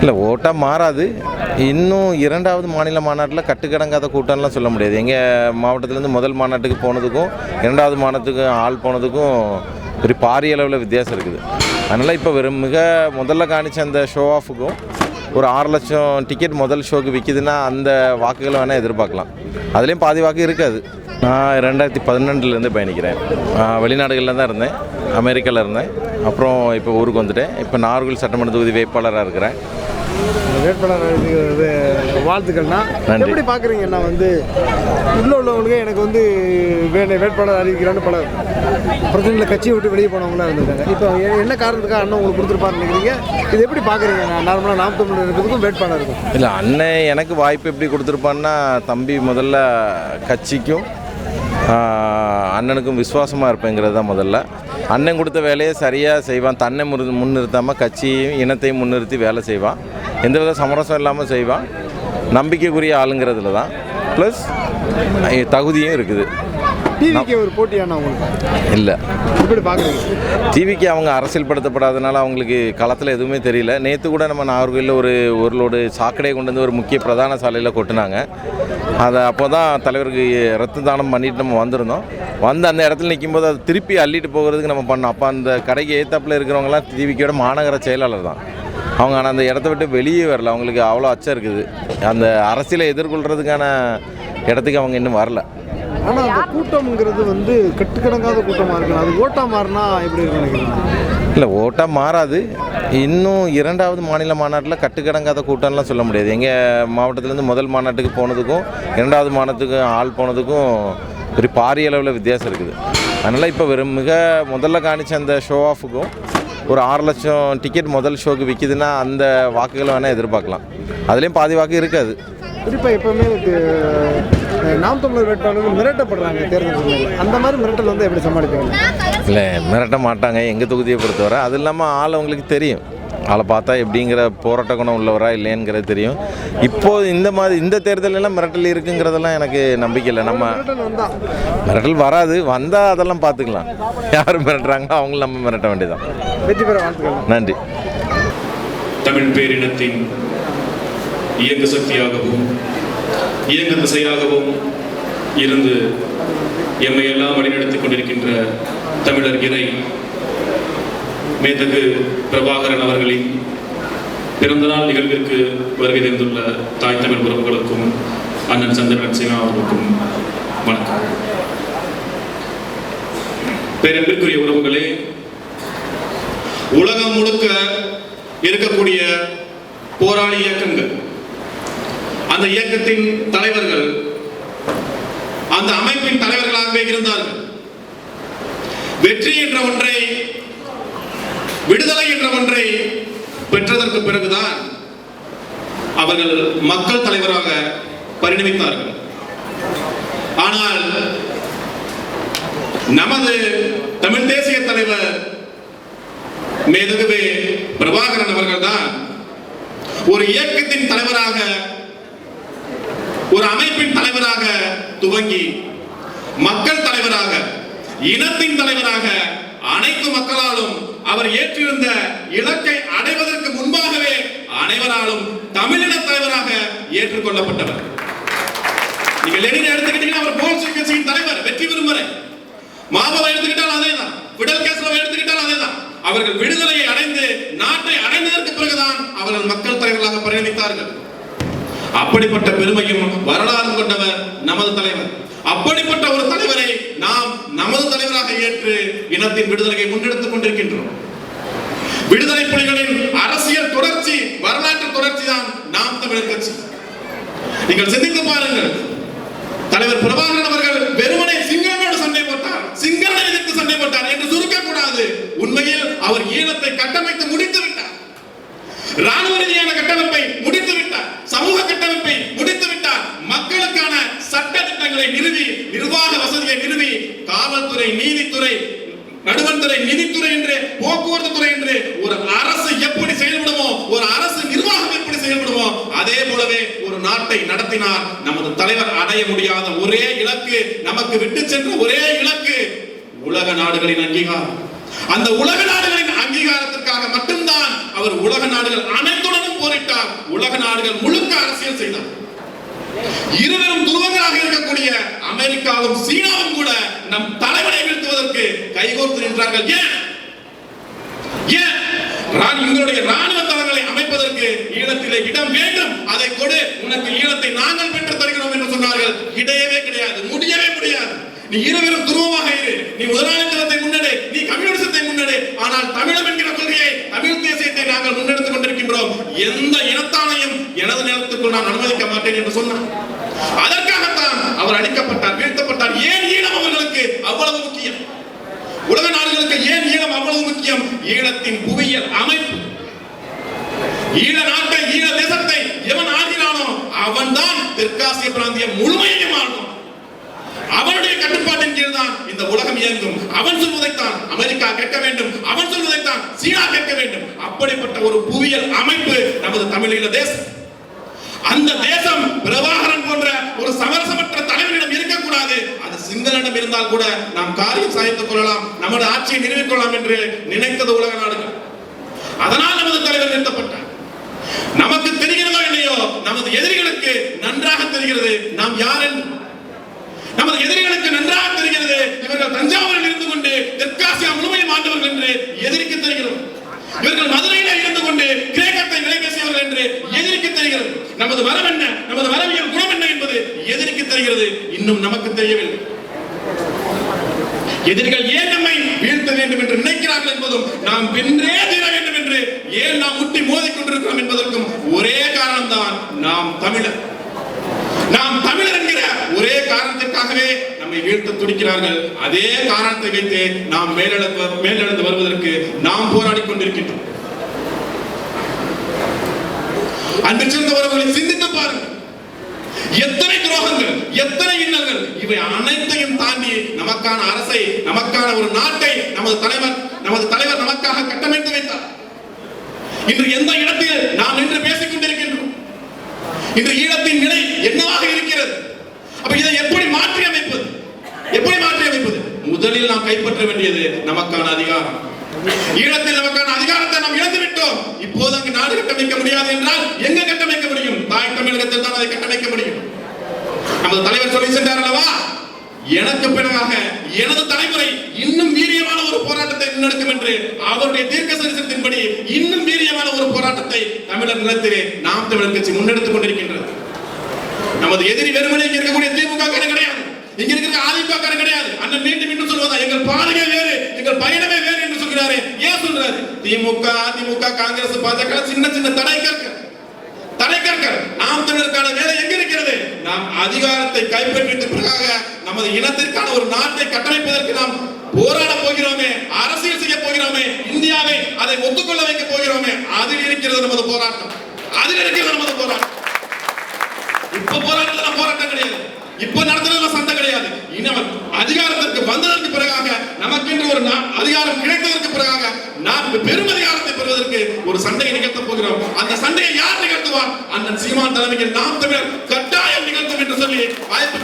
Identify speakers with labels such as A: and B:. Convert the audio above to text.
A: இல்லை ஓட்டாக மாறாது. இன்னும் இரண்டாவது மாநில மாநாட்டில் கட்டுக்கடங்காத கூட்டம்லாம் சொல்ல முடியாது. எங்கள் மாவட்டத்திலேருந்து முதல் மாநாட்டுக்கு போனதுக்கும் இரண்டாவது மாநிலத்துக்கும் ஆள் போனதுக்கும் ஒரு பாரிய அளவில் வித்தியாசம் இருக்குது. அதனால் இப்போ வெறும் மிக முதல்ல காணிச்ச அந்த ஷோ ஆஃபுக்கும் ஒரு ஆறு லட்சம் டிக்கெட் முதல் ஷோக்கு விற்கிதுன்னா அந்த வாக்குகளை வேணால் எதிர்பார்க்கலாம். அதுலேயும் பாதி வாக்கு இருக்காது. நான் ரெண்டாயிரத்தி பதினெண்டுலேருந்து பயணிக்கிறேன். வெளிநாடுகளில் தான் இருந்தேன். அமெரிக்காவில் இருந்தேன். அப்புறம் இப்போ ஊருக்கு வந்துட்டேன். இப்போ நாகர்கோவில் சட்டமன்ற தொகுதி வேட்பாளராக இருக்கிறேன்.
B: வேட்பாளர் வாழ்த்துக்கள்னா. எப்படி பார்க்குறீங்கன்னா வந்து உள்ள உள்ளவங்களுக்கு எனக்கு வந்து வேணும் வேட்பாளர் அறிவிக்கிறான்னு பல பிரச்சனையில் கட்சியை விட்டு வெளியே போனவங்களாம் இருந்திருக்காங்க. இப்போ என்ன காரணத்துக்காக அண்ணன் உங்களுக்கு கொடுத்துருப்பாருன்னு நினைக்கிறீங்க? இது எப்படி பார்க்குறீங்க? நான் நார்மலாக நாம் தமிழர் இருக்கிறதுக்கும் வேட்பாளருக்கும்
A: இல்லை அண்ணன் எனக்கு வாய்ப்பு எப்படி கொடுத்துருப்பான்னா தம்பி முதல்ல கட்சிக்கும் அண்ணனுக்கும் விசுவாசமாக இருப்பேங்கிறது தான் முதல்ல. அண்ணன் கொடுத்த வேலையை சரியாக செய்வான். தன்னை முன் முன்னிறுத்தாமல் கட்சியையும் இனத்தையும் முன்னிறுத்தி வேலை செய்வான். எந்தவித சமரசம் இல்லாமல் செய்வான். நம்பிக்கைக்குரிய ஆளுங்கிறதுல தான் ப்ளஸ் தகுதியும் இருக்குது.
B: டிவிக்கு ஒரு போட்டியான உங்களுக்கு?
A: இல்லை.
B: எப்படி பார்க்குறீங்க
A: டிவிக்கு அவங்க அரசியல்படுத்தப்படாதனால அவங்களுக்கு களத்தில் எதுவுமே தெரியல. நேற்று கூட நம்ம நாகர்கோயிலில் ஒரு ஒரு லோடு சாக்கடையை கொண்டு வந்து ஒரு முக்கிய பிரதான சாலையில் கொட்டினாங்க. அதை அப்போ தான் தலைவருக்கு ரத்த தானம் பண்ணிட்டு நம்ம வந்திருந்தோம். வந்து அந்த இடத்துல நிற்கும்போது அதை திருப்பி அள்ளிட்டு போகிறதுக்கு நம்ம பண்ணோம். அப்போ அந்த கடைக்கு ஏத்தாப்பில் இருக்கிறவங்கலாம் டிவிக்கோட மாநகர செயலாளர் தான். அவங்க ஆனால் அந்த இடத்த விட்டு வெளியே வரல. அவங்களுக்கு அவ்வளோ அச்சம் இருக்குது. அந்த அரசியலை எதிர்கொள்கிறதுக்கான இடத்துக்கு அவங்க இன்னும் வரல.
B: ஆனால் அந்த கூட்டம்ங்கிறது வந்து கட்டுக்கடங்காத கூட்டமாக இருக்கணும். அது ஓட்டாக மாறினா எப்படி நினைக்கிறீங்க?
A: இல்லை ஓட்டாக மாறாது. இன்னும் இரண்டாவது மாநில மாநாட்டில் கட்டுக்கடங்காத கூட்டம்லாம் சொல்ல முடியாது. எங்கள் மாவட்டத்திலேருந்து முதல் மாநாட்டுக்கு போனதுக்கும் இரண்டாவது மாநாட்டுக்கு ஆள் போனதுக்கும் ஒரு பாரிய அளவில் வித்தியாசம் இருக்குது. அதனால் இப்போ வெறும் மிக முதல்ல காணிச்ச அந்த ஷோ ஆஃபுக்கும் ஒரு ஆறு லட்சம் டிக்கெட் முதல் ஷோக்கு விற்கிதுன்னா அந்த வாக்குகளை வேணால் எதிர்பார்க்கலாம். அதுலேயும் பாதி வாக்கு இருக்காது.
B: குறிப்பாக எப்பவுமே நாம் தமிழர் வேட்பாளர்கள் மிரட்டப்படுறாங்க தேர்தல் சமயத்தில் அந்த மாதிரி மிரட்டல் வந்து எப்படி சமாளிப்பீங்க
A: இல்லை மிரட்ட மாட்டாங்க. எங்கள் தொகுதியை பொறுத்தவரை அது இல்லாமல் ஆள் அவங்களுக்கு தெரியும். ஆளை பார்த்தா எப்படிங்கிற போராட்ட குணம் உள்ளவரா இல்லையாங்கிறது தெரியும். இப்போது இந்த மாதிரி இந்த தேர்தல் எல்லாம் மிரட்டல் இருக்குங்கிறதெல்லாம் எனக்கு நம்பிக்கை இல்லை. நம்ம
B: மிரட்டல் வந்தா?
A: மிரட்டல் வராது. வந்தால் அதெல்லாம் பார்த்துக்கலாம். யார் மிரட்டுறாங்களோ அவங்களும் நம்ம மிரட்ட வேண்டியதான்
B: வெற்றி பெற வாழ்த்துக்கள்.
A: நன்றி.
C: தமிழ் பேரினத்தின் இயங்கு சக்தியாகவும் இயங்கு திசையாகவும் இருந்து எம்மை எல்லாம் வழிநடத்திக் கொண்டிருக்கின்ற தமிழர் இறை மேதகு பிரபாகரன் அவர்களின் பிறந்தநாள் நிகழ்விற்கு வருகை தந்துள்ள தாய் தமிழ் உறவுகளுக்கும் அண்ணன் சந்திரன் சிவா அவர்களுக்கும் வணக்கம். பேரன்பிற்குரிய உறவுகளே உலகம் முழுக்க இருக்கக்கூடிய போராளி இயக்கங்கள் அந்த இயக்கத்தின் தலைவர்கள் அந்த அமைப்பின் தலைவர்களாகவே இருந்தார்கள். வெற்றி என்ற ஒன்றை விடுதலை என்ற ஒன்றை பெற்றதற்கு பிறகுதான் அவர்கள் மக்கள் தலைவராக பரிணமித்தார்கள். ஆனால் நமது தமிழ் தேசிய தலைவர் மேதகுவே பிரபாகரன் அவர்கள் தான் ஒரு இயக்கத்தின் தலைவராக ஒரு அமைப்பின் தலைவராக துவங்கி மக்கள் தலைவராக இனத்தின் தலைவராக அனைத்து மக்களாலும் அவர் ஏற்றிருந்த இலக்கை அடைவதற்கு முன்பாகவே அனைவராலும் தமிழின தலைவராக ஏற்றுக்கொள்ளப்பட்டவர். நீங்க லெனின் எடுத்துக்கிட்டீங்கன்னா அவர் போல்ஷிக் கட்சியின் தலைவர் வெற்றி விரும்புகிறேன் மாவோவை எடுத்துக்கிட்டால் அதேதான். விடல் கேசவ எடுத்துக்கிட்டால் அதேதான். அவர்கள் விடுதலையை அடைந்து நாட்டை அடைந்ததற்கு பிறகுதான் அவர்கள் மக்கள் தலைவர்களாக பரிணமித்தார்கள். அப்படிப்பட்ட பெருமையும் வரலாறு கொண்டவர் நமது தலைவர். அப்படிப்பட்ட ஒரு தலைவரை நாம் நமது தலைவராக ஏற்று இனத்தின் விடுதலையை முன்னெடுத்துக் கொண்டிருக்கின்றோம். விடுதலை புலிகளின் அரசியல் தொடர்ச்சி வரலாற்று தொடர்ச்சி தான் நாம் தமிழர் கட்சி. நீங்கள் சிந்தித்து பாருங்கள். தலைவர் பிரபாகரன் அவர்கள் வெறுமனை சிங்களனோடு சண்டை போட்டார். சிங்களனை எதிர்த்து சண்டை போட்டார் என்று சுருக்க கூடாது உண்மையில் அவர் ஈழத்தை கட்டமைத்து முடித்து விட்டார். ராணுவ ரீதியான கட்டமைப்பை முடித்து விட்டார் சமூக கட்டமைப்பை முடித்து விட்டார் மக்களுக்கான சட்ட திட்டங்களை நிறுவி நிர்வாக வசதியை நிறுவி காவல்துறை நீதித்துறை நடுவன்துறை நிதித்துறை என்று போக்குவரத்து துறை என்று ஒரு அரசு எப்படி செயல்படுமோ ஒரு அரசு நிர்வாகம் எப்படி செயல்படுமோ அதே போலவே ஒரு நடத்தினார் நமது தலைவர் அடைய முடியாத ஒரே இலக்கு நமக்கு விட்டு சென்ற ஒரே இலக்கு உலக நாடுகளின் அங்கீகாரம். அந்த உலக நாடுகளின் அங்கீகாரத்திற்காக மட்டும்தான் அவர் உலக நாடுகள் அனைத்துடனும் போரிட்டார். உலக நாடுகள் முழுக்க அரசியல் செய்தார். இருவரும் துருவங்களாக இருக்கக்கூடிய அமெரிக்காவும் சீனாவும் கூட நம் தலைவரை வீழ்த்துவதற்கு கைகோர்த்து நின்றார்கள். ஏன்? ஏன்? ராணி எங்களுடைய ராணுவ தளங்களை அமைப்பதற்கு ஈழத்திலே இடம் வேண்டும் அதை கொடு. உனக்கு ஈழத்தை நாங்கள் பெற்று தருகிறோம் என்று சொன்னார்கள். கிடையவே கிடையாது. முடியவே முடியாது. நீ இருவரும் துருவமாக இரு. நீ முதலாளித்துவத்தை முன்னெடு. நீ கம்யூனிசத்தை முன்னெடு. ஆனால் தமிழம் என்கிற கொள்கையை தமிழ் தேசியத்தை நாங்கள் முன்னெடுத்துக் கொண்டிருக்கின்றோம். எந்த இனத்தானையும் எனது நிலத்துக்குள் நான் அனுமதிக்க மாட்டேன் என்று சொன்னார். அதற்காகத்தான் அவர் அழிக்கப்பட்டார் வீழ்த்தப்பட்டார். ஏன் ஈழம் அவர்களுக்கு அவ்வளவு முக்கியம்? உலக நாடுகளுக்கு ஏன் ஈழம் அவ்வளவு முக்கியம்? ஈழத்தின் புவியியல் அமைப்பு. ஈழ தெற்காசிய பிராந்தியம் முழுமையையும் ஆளும் அவனுடைய கட்டுப்பாட்டின் கீழ் தான் இந்த உலகம் இயங்கும். அவன் சொல்வதைத்தான் அமெரிக்கா கேட்க வேண்டும். அவன் சொல்வதைத்தான் சீனா கேட்க வேண்டும். அப்படிப்பட்ட ஒரு புவியியல் அமைப்பு நமது தமிழீழ தேசம். அந்த தேசம் பிரபாகரன் போன்ற ஒரு சமரசமற்ற தலைவரிடம் இருக்கக்கூடாது. அது சிங்களிடம் இருந்தால் கூட நாம் காரியம் சாய்த்துக் கொள்ளலாம். நமது ஆட்சியை நிறுவிக்கொள்ளலாம் என்று நினைத்தது உலக நாடுகள். அதனால் நமது தலைவர் நிறுத்தப்பட்டார். நமக்கு தெரிகிறதோ இல்லையோ நமது எதிரிகளுக்கு நன்றி தெரிகிறது. நாம் யார் நமது எதிரிகளுக்கு நன்றாக தெரிகிறது. இவர்கள் தஞ்சாவூரில் இருந்து கொண்டு தெற்காசியா முழுமையும் ஆண்டவர்கள் என்று எதிரிக்கு தெரிகிறது. இவர்கள் மதுரையில இருந்து கொண்டு கிரேக்கத்தை விலை பேசியவர்கள் என்று எதிரிக்கு தெரிகிறது. நமது வரம் என்ன? நமது வரவியல் குணம் என்ன என்பது எதிரிக்கு தெரிகிறது. இன்னும் நமக்கு தெரியவில்லை. எதிரிகள் ஏன் நம்மை வீழ்த்த வேண்டும் என்று நினைக்கிறார்கள் என்பதும் நாம் வென்றே தீர வேண்டும் என்று ஏன் நாம் முட்டி மோதிக் கொண்டிருக்கிறோம் என்பதற்கும் ஒரே காரணம்தான் நாம் தமிழர். நாம் தமிழர் என்கிற ஒரே காரணத்திற்காகவே நம்மை வீழ்த்த துடிக்கிறார்கள். அதே காரணத்தை வைத்து நாம் மேலெழுந்து மேலெழுந்து வருவதற்கு நாம் போராடி கொண்டிருக்கின்றோம். அன்று சிறந்தவர்களை சிந்தித்து பாருங்கள். எத்தனை துரோகங்கள் எத்தனை இன்னல்கள் இவை அனைத்தையும் தாண்டி நமக்கான அரசை நமக்கான ஒரு நாட்டை நமது தலைவர் நமது தலைவர் நமக்காக கட்டமைத்து வைத்தார். இன்று எந்த இடத்தில் நாம் நின்று பேசிக் கொண்டிருக்கின்றோம்? இன்று ஈழ இருக்கிறது அப்ப இதை எப்படி மாற்றி அமைப்பது? எப்படி மாற்றி அமைப்பது? முதலில் நாம் கைப்பற்ற வேண்டியது நமக்கான அதிகாரம். ஈழத்தில் நமக்கான அதிகாரத்தை நாம் இழந்து விட்டோம் இப்போது அங்கு நாடு கட்டமைக்க முடியாது என்றால் எங்க கட்டமைக்க முடியும்? தாய் தமிழகத்தில் தான் அதை கட்டமைக்க முடியும். நமது தலைவர் சொல்லி சென்றார் அல்லவா? எனக்கு பிறகாக எனது தலைமுறை இன்னும் வீரியமான ஒரு போராட்டத்தை முன்னெடுக்கும் என்று அவருடைய தீர்க்க சரிசனத்தின்படி இன்னும் வீரியமான ஒரு போராட்டத்தை தமிழர் நிலத்திலே நாம் தமிழர் கட்சி முன்னெடுத்துக் கொண்டிருக்கின்றது. நமது எதிரி வெறுமனே இங்க இருக்கக்கூடிய திமுக கிடையாது. இங்க இருக்கிற அதிமுக கிடையாது. அண்ணன் மீண்டும் மீண்டும் சொல்வதா எங்கள் பாதையே வேறு எங்கள் பயணமே வேறு என்று சொல்கிறாரு. ஏன் சொல்றாரு? திமுக அதிமுக காங்கிரஸ் பாஜக சின்ன சின்ன தடை கற்க தடை கற்க நாம் தமிழருக்கான வேலை எங்க இருக்கிறது? நாம் அதிகாரத்தை கைப்பற்றிட்டு நமது இனத்திற்கான ஒரு நாட்டை கட்டமைப்பதற்கு நாம் போராட போகிறோமே அரசியல் செய்ய போகிறோமே இந்தியாவை அதை ஒத்துக்கொள்ள வைக்க போகிறோமே அதில் இருக்கிறது நமது போராட்டம். அதில் இருக்கிறது நமது போராட்டம். இப்ப போராட்டத்துல போராட்டம் கிடையாது. இப்ப நடத்துறதுல சண்டை கிடையாது. இனி அதிகாரத்திற்கு வந்ததற்கு பிறகாக நமக்கென்று ஒரு அதிகாரம் கிடைத்ததற்கு பிறகாக நாம் பெரும் அதிகாரத்தை பெறுவதற்கு ஒரு சண்டையை நிகழ்த்த போகிறோம். அந்த சண்டையை யார் நிகழ்த்துவார்? அண்ணன் சீமான் தலைமையில் நாம் தமிழர் கட்டாயம் நிகழ்த்தும் என்று சொல்லி வாய்ப்பு